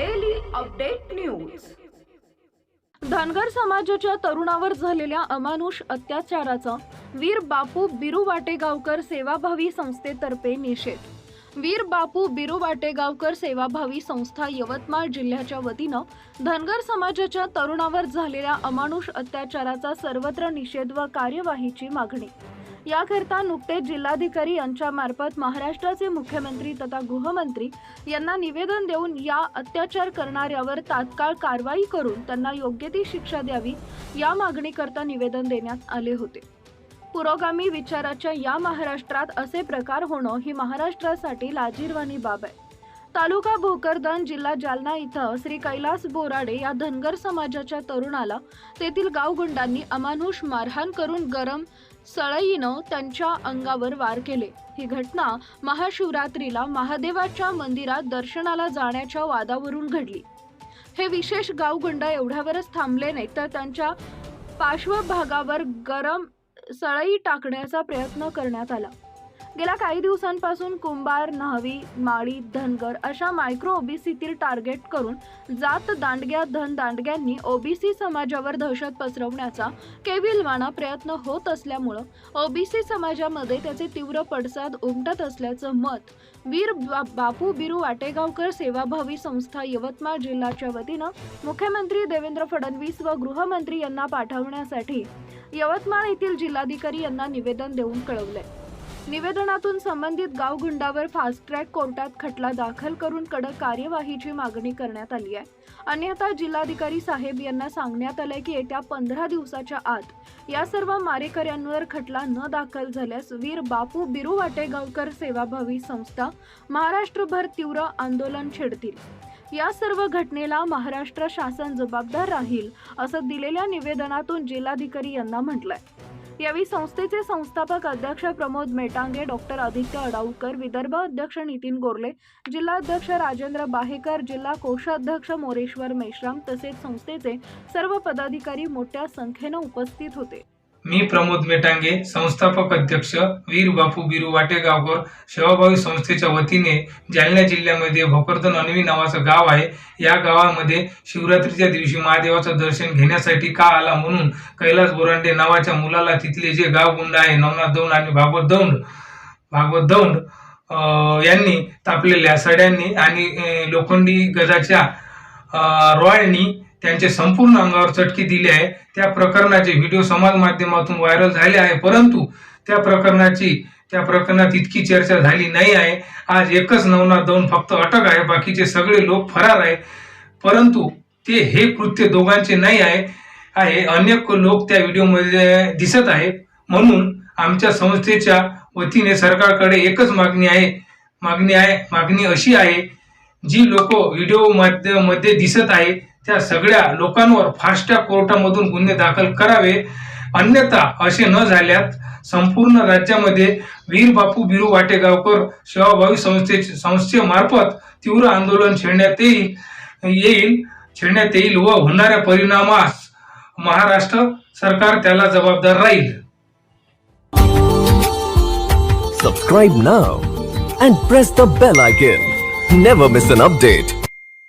Update news Dhangar समाजाच्या तरुणावर झालेल्या अमानुष अत्याचाराचा वीर बापू बिरू वाटेगावकर सेवाभावी संस्थेतर्फे निषेध. वीर बापू बिरू वाटेगावकर सेवाभावी संस्था यवतमाळ जिल्ह्याच्या वतीनं धनगर समाजाच्या तरुणावर झालेल्या अमानुष अत्याचाराचा सर्वत्र निषेध व कार्यवाहीची मागणी. याकरता नुकतेच जिल्हाधिकारी यांच्या मार्फत महाराष्ट्राचे मुख्यमंत्री तथा गृहमंत्री यांना निवेदन देऊन या अत्याचार करणाऱ्यावर तात्काळ कारवाई करून त्यांना योग्य ती शिक्षा द्यावी या मागणीकरता निवेदन देण्यात आले होते. पुरोगामी विचाराच्या या महाराष्ट्रात असे प्रकार होणं ही महाराष्ट्रासाठी लाजीरवाणी बाब आहे. तालुका भोकरदन जिल्हा जालना इथं श्री कैलास बोराडे या धनगर समाजाच्या तरुणाला तेथील गावगुंडांनी अमानुष मारहाण करून गरम सळईनं त्यांच्या अंगावर वार केले. ही घटना महाशिवरात्रीला महादेवाच्या मंदिरात दर्शनाला जाण्याच्या वादावरून घडली. हे विशेष गावगुंड एवढ्यावरच थांबले नाही तर त्यांच्या पार्श्वभागावर गरम सळई टाकण्याचा प्रयत्न करण्यात आला. गेल्या काही दिवसांपासून कुंभार न्हावी माळी धनगर अशा मायक्रो ओबीसीतील टार्गेट करून जात दांडग्या धन दांडग्यांनी ओबीसी समाजावर दहशत पसरवण्याचा केविलवाणा प्रयत्न होत असल्यामुळं ओबीसी समाजामध्ये त्याचे तीव्र पडसाद उमटत असल्याचं मत वीर बा- बापू बिरू वाटेगावकर सेवाभावी संस्था यवतमाळ जिल्ह्याच्या वतीनं मुख्यमंत्री देवेंद्र फडणवीस व गृहमंत्री यांना पाठवण्यासाठी यवतमाळ येथील जिल्हाधिकारी यांना निवेदन देऊन कळवले निवेदनातून संबंधित गावगुंडावर फास्ट ट्रॅक कोर्टात खटला दाखल करून कडक कार्यवाहीची मागणी करण्यात आली आहे. अन्यथा जिल्हाधिकारी साहेब यांना सांगण्यात आलंय की येत्या पंधरा दिवसाच्या आत या सर्व मारेकऱ्यांवर खटला न दाखल झाल्यास वीर बापू बिरू वाटेगावकर सेवाभावी संस्था महाराष्ट्रभर तीव्र आंदोलन छेडतील. या सर्व घटनेला महाराष्ट्र शासन जबाबदार राहील असं दिलेल्या निवेदनातून जिल्हाधिकारी यांना म्हटलंय. यावेळी संस्थेचे संस्थापक अध्यक्ष प्रमोद मेटांगे डॉक्टर आदित्य अडाऊकर विदर्भ अध्यक्ष नितीन गोरले जिल्हाध्यक्ष राजेंद्र बाहेकर जिल्हा कोषाध्यक्ष मोरेश्वर मेश्राम तसेच संस्थेचे सर्व पदाधिकारी मोठ्या संख्येनं उपस्थित होते. मी प्रमोद मेटांगे संस्थापक अध्यक्ष वीर बापू बिरू वाटेगावकर सेवाभावी संस्थेच्या वतीने जालना जिल्ह्यामध्ये भोकरदन अनवी नावाचं गाव आहे. या गावामध्ये शिवरात्रीच्या दिवशी महादेवाचं दर्शन घेण्यासाठी का आला म्हणून कैलास बोरांडे नावाच्या मुलाला तिथले जे गावगुंड आहे नवनाथ दौंड आणि भागवत दौंड भागवत दौंड यांनी तापलेल्या सड्यांनी आणि लोखंडी गजाच्या अं, रॉयलनी त्यांचे संपूर्ण अंगावर चटकी दिली आहे. त्या प्रकरणाचे व्हिडिओ समाज माध्यमातून व्हायरल झाले आहे. परंतु त्या प्रकरणाची त्या प्रकरणात इतकी चर्चा झाली नाही आहे. आज एकच नवनाथ दोन फक्त अटक आहे. बाकीचे सगळे लोक फरार आहे. परंतु ते हे कृत्य दोघांचे नाही आहे. आहे. अनेक लोक त्या व्हिडिओमध्ये दिसत आहे. म्हणून आमच्या संस्थेच्या वतीने सरकारकडे एकच मागणी आहे. मागणी आहे. मागणी अशी आहे. जी लोक व्हिडिओमध्ये मध्ये दिसत आहे. त्या सगळ्या लोकांवर फास्ट्या कोर्टामधून गुन्हे दाखल करावे. अन्यथा असे न झाल्यास संपूर्ण राज्यामध्ये वीर बापू बिरू वाटेगावकर सेवाभावी संस्थे संस्थेमार्फत तीव्र आंदोलन छेडण्यात येईल येईल छेडण्यात येईल व होणाऱ्या परिणामास महाराष्ट्र सरकार त्याला जबाबदार राहील. Subscribe now and press the bell icon never miss an update